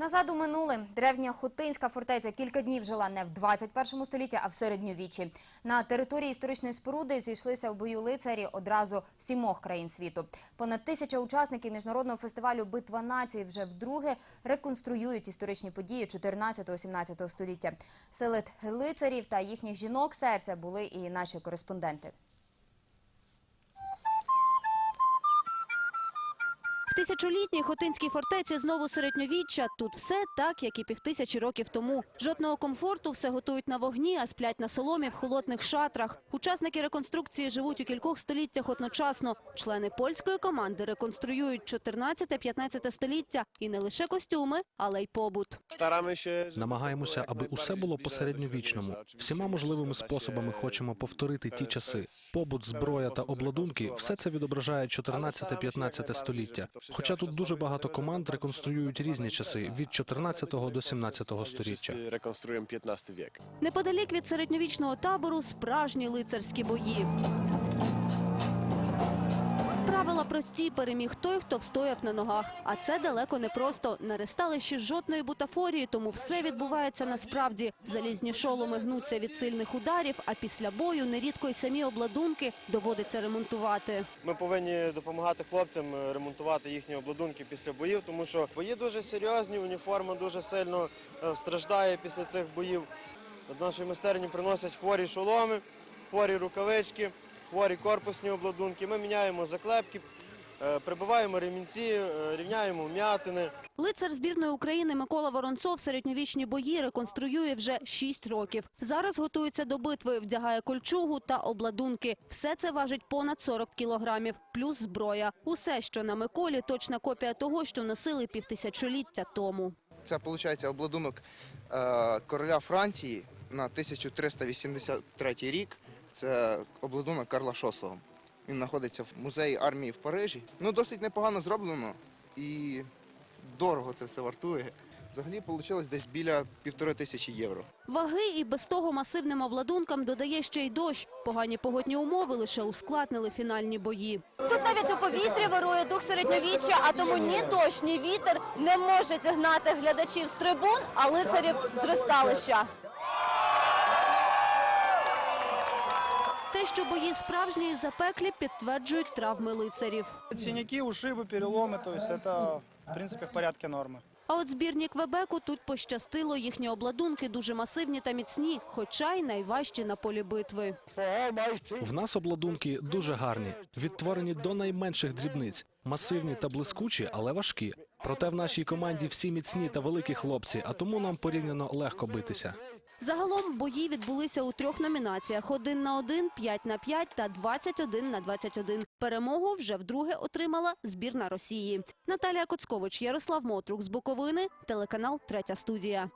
Назад у минуле древня Хотинська фортеця кілька днів жила не в 21 столітті, а в середньовіччі. На території історичної споруди зійшлися в бою лицарі одразу сімох країн світу. Понад тисяча учасників міжнародного фестивалю Битва націй вже вдруге реконструюють історичні події 14-17 століття. Серед лицарів та їхніх жінок серця були і наші кореспонденти. Тисячолітній Хотинській фортеці знову середньовіччя. Тут все так, як і півтисячі років тому. Жодного комфорту, все готують на вогні, а сплять на соломі в холодних шатрах. Учасники реконструкції живуть у кількох століттях одночасно. Члени польської команди реконструюють 14-15 століття. І не лише костюми, але й побут. Намагаємося, аби усе було по-середньовічному. Всіма можливими способами хочемо повторити ті часи. Побут, зброя та обладунки – все це відображає 14-15 століття. Хоча тут дуже багато команд реконструюють різні часи – від 14 до 17 століття. Неподалік від середньовічного табору справжні лицарські бої. Правила прості, переміг той, хто встояв на ногах. А це далеко не просто. На ресталищі жодної бутафорії, тому все відбувається насправді. Залізні шоломи гнуться від сильних ударів, а після бою нерідко й самі обладунки доводиться ремонтувати. Ми повинні допомагати хлопцям е, ремонтувати їхні обладунки після боїв, тому що бої дуже серйозні, уніформа дуже сильно е, страждає після цих боїв. До нашої майстерні приносять хворі шоломи, хворі рукавички, хворі корпусні обладунки. Ми міняємо заклепки, е, прибиваємо ремінці, е, рівняємо вм'ятини. Лицар збірної України Микола Воронцов середньовічні бої реконструює вже 6 років. Зараз готується до битви, вдягає кольчугу та обладунки. Все це важить понад 40 кілограмів, плюс зброя. Усе, що на Миколі, точна копія того, що носили півтисячоліття тому. Це виходить обладунок е, короля Франції на 1383 рік. Це обладунок Карла VI. Він знаходиться в музеї армії в Парижі. Ну, досить непогано зроблено і дорого це все вартує. Взагалі вийшло десь біля півтори тисячі євро. Ваги і без того масивним обладункам додає ще й дощ. Погані погодні умови лише ускладнили фінальні бої. Тут навіть у повітрі вирує дух середньовіччя, а тому ні дощ, ні вітер не може зігнати глядачів з трибун, а лицарів з ристалища. Те, що бої справжні і запеклі, підтверджують травми лицарів. Синяки, ушибы, переломы, то есть это, в принципе, в порядке нормы. А от збірні Квебеку тут пощастило. Їхні обладунки дуже масивні та міцні, хоча й найважчі на полі битви. В нас обладунки дуже гарні, відтворені до найменших дрібниць, масивні та блискучі, але важкі. Проте в нашій команді всі міцні та великі хлопці, а тому нам порівняно легко битися. Загалом бої відбулися у трьох номінаціях: один на один, п'ять на п'ять та 21 на 21. Перемогу вже вдруге отримала збірна Росії. Наталія Коцкович, Ярослав Мотрук з Буковини, телеканал Третя студія.